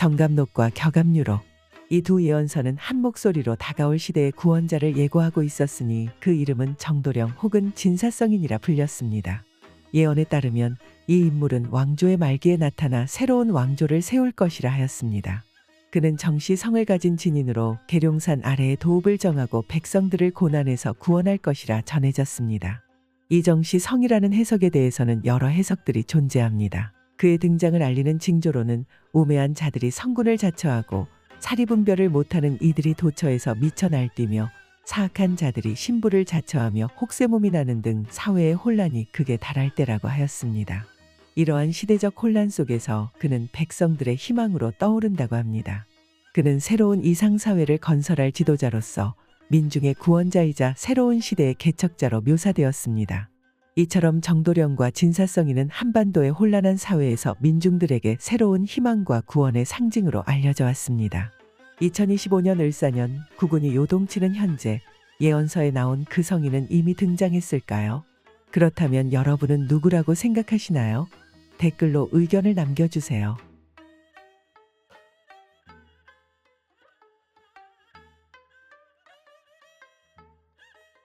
정감록과 격압유로 이 두 예언서는 한 목소리로 다가올 시대의 구원자를 예고하고 있었으니 그 이름은 정도령 혹은 진사성인이라 불렸습니다. 예언에 따르면 이 인물은 왕조의 말기에 나타나 새로운 왕조를 세울 것이라 하였습니다. 그는 정시 성을 가진 진인으로 계룡산 아래에 도읍을 정하고 백성들을 고난에서 구원할 것이라 전해졌습니다. 이 정시 성이라는 해석에 대해서는 여러 해석들이 존재합니다. 그의 등장을 알리는 징조로는 우매한 자들이 성군을 자처하고 사리분별을 못하는 이들이 도처에서 미쳐 날뛰며 사악한 자들이 신부를 자처하며 혹세몸이 나는 등 사회의 혼란이 극에 달할 때라고 하였습니다. 이러한 시대적 혼란 속에서 그는 백성들의 희망으로 떠오른다고 합니다. 그는 새로운 이상사회를 건설할 지도자로서 민중의 구원자이자 새로운 시대의 개척자로 묘사되었습니다. 이처럼 정도령과 진사성이는 한반도의 혼란한 사회에서 민중들에게 새로운 희망과 구원의 상징으로 알려져 왔습니다. 2025년 을사년 구군이 요동치는 현재 예언서에 나온 그 성인은 이미 등장했을까요? 그렇다면 여러분은 누구라고 생각하시나요? 댓글로 의견을 남겨주세요.